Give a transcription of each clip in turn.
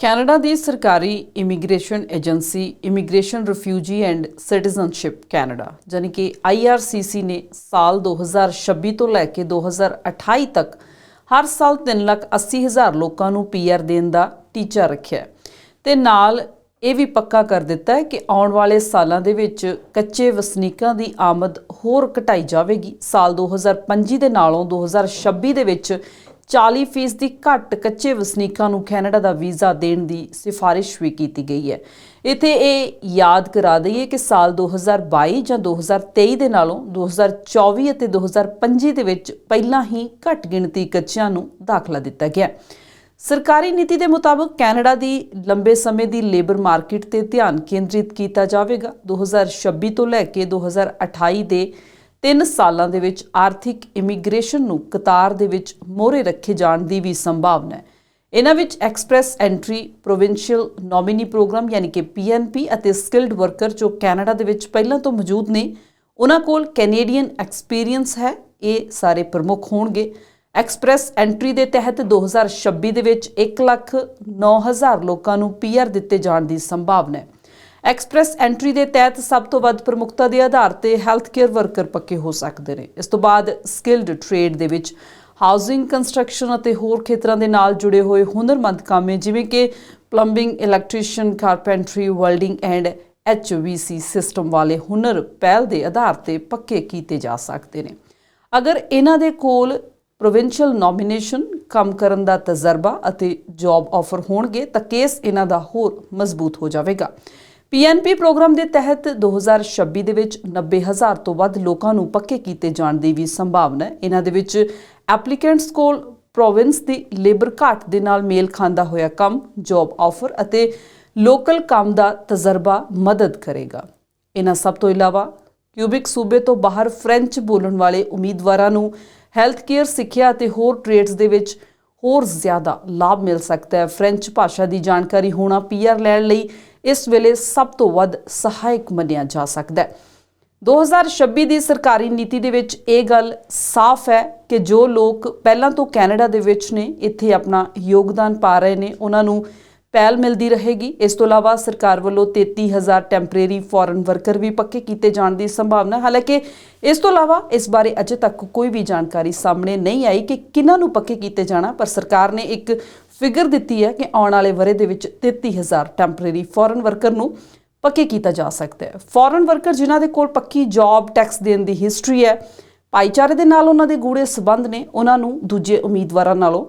Canada ਦੀ ਸਰਕਾਰੀ immigration agency immigration refugee and citizenship Canada ਜਾਨੀ ਕਿ IRCC ਨੇ ਸਾਲ 2026 ਤੋਂ ਲੈ ਕੇ 2028 ਤੱਕ ਹਰ ਸਾਲ 3,80,000 ਲੋਕਾਂ ਨੂੰ ਪੀਆਰ ਦੇਣ ਦਾ ਟੀਚਾ ਰੱਖਿਆ ਹੈ। ਤੇ ਨਾਲ ਇਹ ਵੀ ਪੱਕਾ ਕਰ ਦਿੱਤਾ ਹੈ ਕਿ ਆਉਣ ਵਾਲੇ ਸਾਲਾਂ ਦੇ ਵਿੱਚ ਕੱਚੇ ਵਸਨੀਕਾਂ ਦੀ ਆਮਦ ਹੋਰ ਘਟਾਈ ਜਾਵੇਗੀ। ਸਾਲ 2025 ਦੇ ਨਾਲੋਂ 2026 ਦੇ ਵਿੱਚ 40 ਫੀਸਦੀ ਘੱਟ ਕੱਚੇ ਵਸਨੀਕਾਂ ਨੂੰ ਕੈਨੇਡਾ ਦਾ ਵੀਜ਼ਾ ਦੇਣ ਦੀ ਸਿਫਾਰਿਸ਼ ਵੀ ਕੀਤੀ ਗਈ ਹੈ। ਇਥੇ ਇਹ ਯਾਦ ਕਰਾ ਦਈਏ ਕਿ ਸਾਲ 2022 ਜਾਂ 2023 ਦੇ ਨਾਲੋਂ 2024 ਅਤੇ 2025 ਦੇ ਵਿੱਚ ਪਹਿਲਾਂ ਹੀ ਘੱਟ ਗਿਣਤੀ ਕੱਚਿਆਂ ਨੂੰ ਦਾਖਲਾ ਦਿੱਤਾ ਗਿਆ ਸਰਕਾਰੀ ਨੀਤੀ ਦੇ ਮੁਤਾਬਕ ਕੈਨੇਡਾ ਦੀ ਲੰਬੇ ਸਮੇਂ ਦੀ ਲੇਬਰ ਮਾਰਕੀਟ ਤੇ ਧਿਆਨ ਕੇਂਦਰਿਤ ਕੀਤਾ ਜਾਵੇਗਾ। 2026 ਤੋਂ ਲੈ ਕੇ 2028 ਦੇ 3 ਸਾਲਾਂ ਦੇ ਵਿੱਚ ਆਰਥਿਕ ਇਮੀਗ੍ਰੇਸ਼ਨ ਨੂੰ ਕਤਾਰ ਦੇ ਵਿੱਚ ਮੋਹਰੇ ਰੱਖੇ ਜਾਣ ਦੀ ਵੀ ਸੰਭਾਵਨਾ ਹੈ। ਇਹਨਾਂ ਵਿੱਚ express entry, provincial nominee programme ਯਾਨੀ ਕਿ ਪੀਐਨਪੀ ਅਤੇ ਸਕਿਲਡ ਵਰਕਰ ਜੋ ਕੈਨੇਡਾ ਦੇ ਵਿੱਚ ਪਹਿਲਾਂ ਤੋਂ ਮੌਜੂਦ ਨੇ, ਉਹਨਾਂ ਕੋਲ ਕੈਨੇਡੀਅਨ ਐਕਸਪੀਰੀਅੰਸ ਹੈ, ਇਹ ਸਾਰੇ ਪ੍ਰਮੁੱਖ ਹੋਣਗੇ। ਐਕਸਪ੍ਰੈਸ ਐਂਟਰੀ ਦੇ ਤਹਿਤ 2026 ਦੇ ਵਿੱਚ 1 ਲੱਖ 9000 ਲੋਕਾਂ ਨੂੰ ਪੀਆਰ ਦਿੱਤੇ ਜਾਣ ਦੀ ਸੰਭਾਵਨਾ ਹੈ। ਐਕਸਪ੍ਰੈਸ ਐਂਟਰੀ ਦੇ ਤਹਿਤ ਸਭ ਤੋਂ ਵੱਧ ਪ੍ਰਮੁਖਤਾ ਦੇ ਆਧਾਰ ਤੇ ਹੈਲਥ ਕੇਅਰ ਵਰਕਰ ਪੱਕੇ ਹੋ ਸਕਦੇ ਨੇ। ਇਸ ਤੋਂ ਬਾਅਦ ਸਕਿਲਡ ਟ੍ਰੇਡ ਦੇ ਵਿੱਚ ਹਾਊਸਿੰਗ ਕੰਸਟਰਕਸ਼ਨ ਅਤੇ ਹੋਰ ਖੇਤਰਾਂ ਦੇ ਨਾਲ ਜੁੜੇ ਹੋਏ ਹੁਨਰਮੰਦ ਕਾਮੇ ਜਿਵੇਂ ਕਿ plumbing electrician, carpentry, welding and HVC system ਵਾਲੇ ਹੁਨਰ ਪਹਿਲ ਦੇ ਆਧਾਰ ਤੇ ਪੱਕੇ ਕੀਤੇ ਜਾ ਸਕਦੇ ਨੇ। ਅਗਰ ਇਹਨਾਂ ਦੇ ਕੋਲ ਪ੍ਰੋਵਿੰਸ਼ੀਅਲ ਨੋਮੀਨੇਸ਼ਨ, ਕੰਮ ਕਰਨ ਦਾ ਤਜਰਬਾ ਅਤੇ ਜੌਬ ਆਫਰ ਹੋਣਗੇ ਤਾਂ ਕੇਸ ਇਹਨਾਂ ਦਾ ਹੋਰ ਮਜ਼ਬੂਤ ਹੋ ਜਾਵੇਗਾ। ਪੀਐਨਪੀ ਪ੍ਰੋਗਰਾਮ ਦੇ ਤਹਿਤ 2026 ਦੇ ਵਿੱਚ 90000 ਤੋਂ ਵੱਧ ਲੋਕਾਂ ਨੂੰ ਪੱਕੇ ਕੀਤੇ ਜਾਣ ਦੀ ਵੀ ਸੰਭਾਵਨਾ ਹੈ। ਇਹਨਾਂ ਦੇ ਵਿੱਚ ਐਪਲੀਕੈਂਟਸ ਕੋਲ ਪ੍ਰੋਵਿੰਸ ਦੀ ਲੇਬਰ ਘਾਟ ਦੇ ਨਾਲ ਮੇਲ ਖਾਂਦਾ ਹੋਇਆ ਕੰਮ, ਜੌਬ ਆਫਰ ਅਤੇ ਲੋਕਲ ਕੰਮ ਦਾ ਤਜਰਬਾ ਮਦਦ ਕਰੇਗਾ। ਇਹਨਾਂ ਸਭ ਤੋਂ ਇਲਾਵਾ ਕਿਊਬਿਕ ਸੂਬੇ ਤੋਂ ਬਾਹਰ ਫ੍ਰੈਂਚ ਬੋਲਣ ਵਾਲੇ ਉਮੀਦਵਾਰਾਂ ਨੂੰ ਹੈਲਥ ਕੇਅਰ ਸਿੱਖਿਆ ਅਤੇ ਹੋਰ ਟ੍ਰੇਡਸ ਦੇ ਵਿੱਚ ਹੋਰ ਜ਼ਿਆਦਾ ਲਾਭ ਮਿਲ ਸਕਦਾ ਹੈ। ਫ੍ਰੈਂਚ ਭਾਸ਼ਾ ਦੀ ਜਾਣਕਾਰੀ ਹੋਣਾ ਪੀਆਰ ਲੈਣ ਲਈ ਇਸ ਵੇਲੇ ਸਭ ਤੋਂ ਵੱਧ ਸਹਾਇਕ ਮੰਨਿਆ ਜਾ ਸਕਦਾ ਹੈ। 2026 ਦੀ ਸਰਕਾਰੀ ਨੀਤੀ ਦੇ ਵਿੱਚ ਇਹ ਗੱਲ ਸਾਫ਼ ਹੈ ਕਿ ਜੋ ਲੋਕ ਪਹਿਲਾਂ ਤੋਂ ਕੈਨੇਡਾ ਦੇ ਵਿੱਚ ਨੇ, ਇੱਥੇ ਆਪਣਾ ਯੋਗਦਾਨ ਪਾ ਰਹੇ ਨੇ, ਉਹਨਾਂ ਨੂੰ ਪਹਿਲ ਮਿਲਦੀ ਰਹੇਗੀ। ਇਸ ਤੋਂ ਇਲਾਵਾ ਸਰਕਾਰ ਵੱਲੋਂ 33000 ਟੈਂਪਰੇਰੀ ਫੋਰਨ ਵਰਕਰ ਵੀ ਪੱਕੇ ਕੀਤੇ ਜਾਣ ਦੀ ਸੰਭਾਵਨਾ ਹਾਲਾਂਕਿ ਇਸ ਤੋਂ ਇਲਾਵਾ ਇਸ ਬਾਰੇ ਅਜੇ ਤੱਕ ਕੋਈ ਵੀ ਜਾਣਕਾਰੀ ਸਾਹਮਣੇ ਨਹੀਂ ਆਈ ਕਿ ਕਿਹਨਾਂ ਨੂੰ ਪੱਕੇ ਕੀਤੇ ਜਾਣਾ, ਪਰ ਸਰਕਾਰ ਨੇ ਇੱਕ ਫਿਗਰ ਦਿੱਤੀ ਹੈ ਕਿ ਆਉਣ ਵਾਲੇ ਵਰੇ ਦੇ ਵਿੱਚ 33000 ਟੈਂਪਰੇਰੀ ਫੋਰਨ ਵਰਕਰ ਨੂੰ ਪੱਕੇ ਕੀਤਾ ਜਾ ਸਕਦਾ ਹੈ। ਫੋਰਨ ਵਰਕਰ ਜਿਨ੍ਹਾਂ ਦੇ ਕੋਲ ਪੱਕੀ ਜੌਬ ਟੈਕਸ ਦੇਣ ਦੀ ਹਿਸਟਰੀ ਹੈ, ਭਾਈਚਾਰੇ ਦੇ ਨਾਲ ਉਹਨਾਂ ਦੇ ਗੂੜੇ ਸਬੰਧ ਨੇ, ਉਹਨਾਂ ਨੂੰ ਦੂਜੇ ਉਮੀਦਵਾਰਾਂ ਨਾਲੋਂ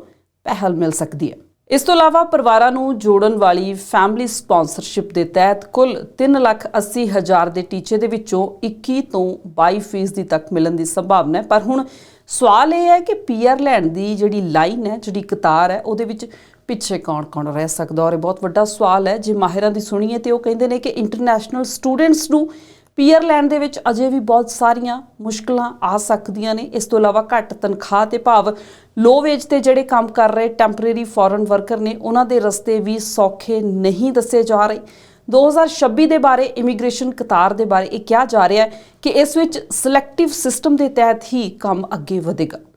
ਪਹਿਲ ਮਿਲ ਸਕਦੀ ਹੈ। ਇਸ ਤੋਂ ਇਲਾਵਾ ਪਰਿਵਾਰਾਂ ਨੂੰ ਜੋੜਨ ਵਾਲੀ ਫੈਮਿਲੀ ਸਪਾਂਸਰਸ਼ਿਪ ਦੇ ਤਹਿਤ ਕੁੱਲ 380000 ਦੇ ਟੀਚੇ ਦੇ ਵਿੱਚੋਂ 21 ਤੋਂ 22% ਤੱਕ ਮਿਲਣ ਦੀ ਸੰਭਾਵਨਾ ਹੈ। ਪਰ ਹੁਣ ਸਵਾਲ ਇਹ ਹੈ ਕਿ ਪੀਆਰ ਲੈਣ ਦੀ ਜਿਹੜੀ ਲਾਈਨ ਹੈ, ਜਿਹੜੀ ਕਤਾਰ ਹੈ, ਉਹਦੇ ਵਿੱਚ ਪਿੱਛੇ ਕੌਣ-ਕੌਣ ਰਹਿ ਸਕਦਾ? ਔਰ ਇਹ ਬਹੁਤ ਵੱਡਾ ਸਵਾਲ ਹੈ। ਜੇ ਮਾਹਿਰਾਂ ਦੀ ਸੁਣੀਏ ਤੇ ਉਹ ਕਹਿੰਦੇ ਨੇ ਕਿ ਇੰਟਰਨੈਸ਼ਨਲ ਸਟੂਡੈਂਟਸ ਨੂੰ ਪੀਅਰਲੈਂਡ ਦੇ ਵਿੱਚ ਅਜੇ ਵੀ ਬਹੁਤ ਸਾਰੀਆਂ ਮੁਸ਼ਕਲਾਂ ਆ ਸਕਦੀਆਂ ਨੇ। ਇਸ ਤੋਂ ਇਲਾਵਾ ਘੱਟ ਤਨਖਾਹ ਤੇ ਭਾਵ ਲੋ ਵੇਜ ਤੇ ਜਿਹੜੇ ਕੰਮ ਕਰ ਰਹੇ ਟੈਂਪਰੇਰੀ ਫੋਰਨ ਵਰਕਰ ਨੇ, ਉਹਨਾਂ ਦੇ ਰਸਤੇ ਵੀ ਸੌਖੇ ਨਹੀਂ ਦੱਸੇ ਜਾ ਰਹੇ। 2026 ਦੇ ਬਾਰੇ ਇਮੀਗ੍ਰੇਸ਼ਨ ਕਤਾਰ ਦੇ ਬਾਰੇ ਇਹ ਕਿਹਾ ਜਾ ਰਿਹਾ ਹੈ ਕਿ ਇਸ ਵਿੱਚ ਸਿਲੈਕਟਿਵ ਸਿਸਟਮ ਦੇ ਤਹਿਤ ਹੀ ਕੰਮ ਅੱਗੇ ਵਧੇਗਾ।